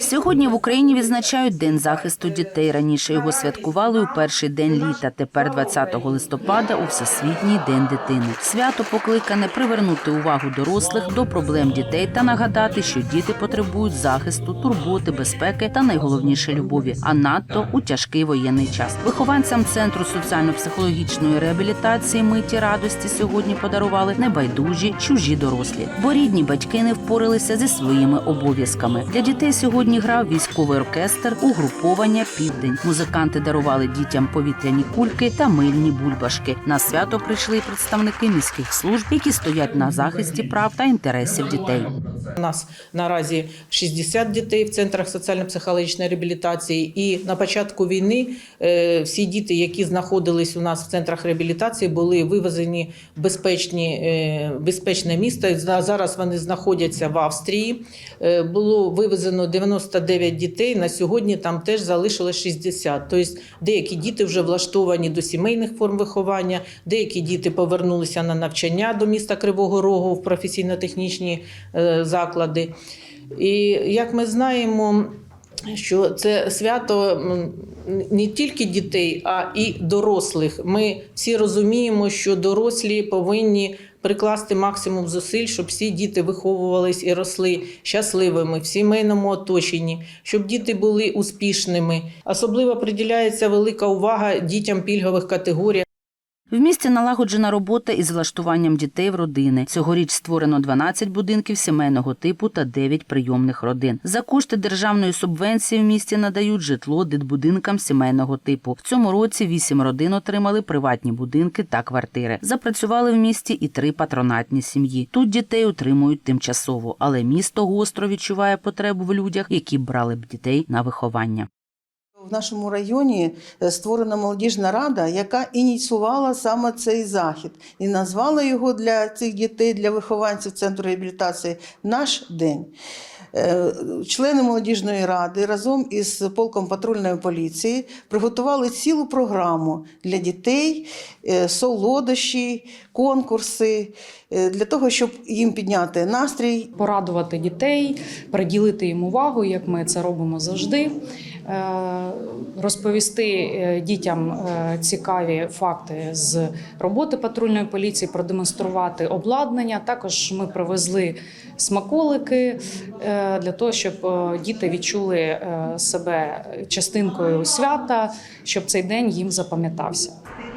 Сьогодні в Україні відзначають День захисту дітей. Раніше його святкували у перший день літа. Тепер, 20 листопада, у всесвітній день дитини. Свято покликане привернути увагу дорослих до проблем дітей та нагадати, що діти потребують захисту, турботи, безпеки та найголовніше любові, а надто у тяжкий воєнний час. Вихованцям центру соціально-психологічної реабілітації миті радості сьогодні подарували небайдужі чужі дорослі, бо рідні батьки не впоралися зі своїми обов'язками. Для дітей сьогодні грав військовий оркестр угруповання Південь. Музиканти дарували дітям повітряні кульки та мильні бульбашки. На свято прийшли представники міських служб, які стоять на захисті прав та інтересів дітей. У нас наразі 60 дітей в центрах соціально-психологічної реабілітації. І на початку війни е, всі діти, які знаходились у нас в центрах реабілітації, були вивезені безпечні, е, безпечне місто. За- Зараз вони знаходяться в Австрії. Е, Було вивезено 99 дітей. На сьогодні там теж залишилось 60. Тобто деякі діти вже влаштовані до сімейних форм виховання, деякі діти повернулися на навчання до міста Кривого Рогу в професійно-технічні е, заклади. І як ми знаємо, що це свято не тільки дітей, а і дорослих. Ми всі розуміємо, що дорослі повинні прикласти максимум зусиль, щоб всі діти виховувались і росли щасливими в сімейному оточенні, щоб діти були успішними. Особливо приділяється велика увага дітям пільгових категорій. В місті налагоджена робота із влаштуванням дітей в родини. Цьогоріч створено 12 будинків сімейного типу та 9 прийомних родин. За кошти державної субвенції в місті надають житло дитбудинкам сімейного типу. В цьому році 8 родин отримали приватні будинки та квартири. Запрацювали в місті і три патронатні сім'ї. Тут дітей утримують тимчасово, але місто гостро відчуває потребу в людях, які брали б дітей на виховання. В нашому районі е, створена молодіжна рада, яка ініціювала саме цей захід і назвала його для цих дітей, для вихованців центру реабілітації Наш день. Е, Члени молодіжної ради разом із полком патрульної поліції приготували цілу програму для дітей, е, солодощі, конкурси для того, щоб їм підняти настрій, порадувати дітей, приділити їм увагу, як ми це робимо завжди. Е, Розповісти е, дітям е, цікаві факти з роботи патрульної поліції, продемонструвати обладнання. Також ми привезли смаколики для того, щоб діти відчули себе частинкою свята, щоб цей день їм запам'ятався.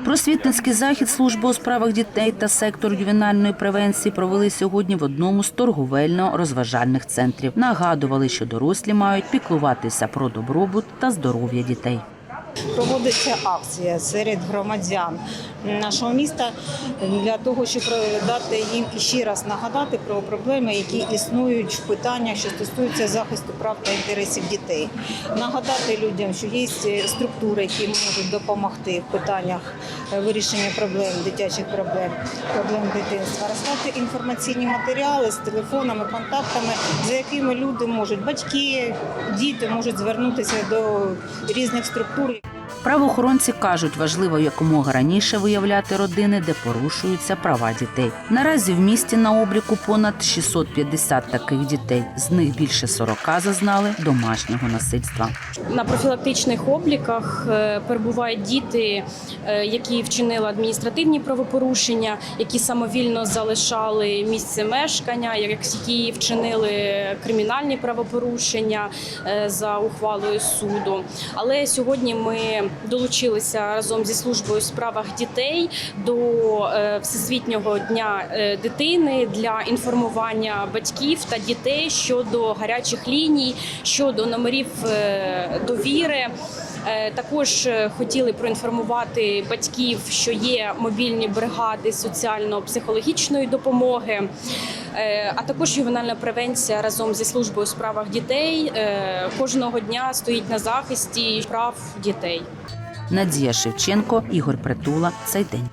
Просвітницький захід служби у справах дітей та сектор ювенальної превенції провели сьогодні в одному з торговельно-розважальних центрів. Нагадували, що дорослі мають піклуватися про добробут та здоров'я дітей. Проводиться акція серед громадян нашого міста для того, щоб дати їм ще раз нагадати про проблеми, які існують в питаннях, що стосуються захисту прав та інтересів дітей. Нагадати людям, що є структури, які можуть допомогти в питаннях вирішення проблем, дитячих проблем, проблем дитинства, розклати інформаційні матеріали з телефонами, контактами, за якими люди можуть, батьки, діти можуть звернутися до різних структур. Правоохоронці кажуть, важливо якомога раніше виявляти родини, де порушуються права дітей. Наразі в місті на обліку понад 650 таких дітей. З них більше 40 зазнали домашнього насильства. На профілактичних обліках е, перебувають діти, е, які вчинили адміністративні правопорушення, які самовільно залишали місце мешкання, які вчинили кримінальні правопорушення е, за ухвалою суду. Але сьогодні ми долучилися разом зі службою у справах дітей до е, Всесвітнього дня е, дитини для інформування батьків та дітей щодо гарячих ліній, щодо номерів е, довіри. Е, Також е, хотіли проінформувати батьків, що є мобільні бригади соціально-психологічної допомоги, Е, а також ювенальна превенція разом зі службою у справах дітей кожного дня стоїть на захисті прав дітей. Надія Шевченко, Ігор Притула. Цей день.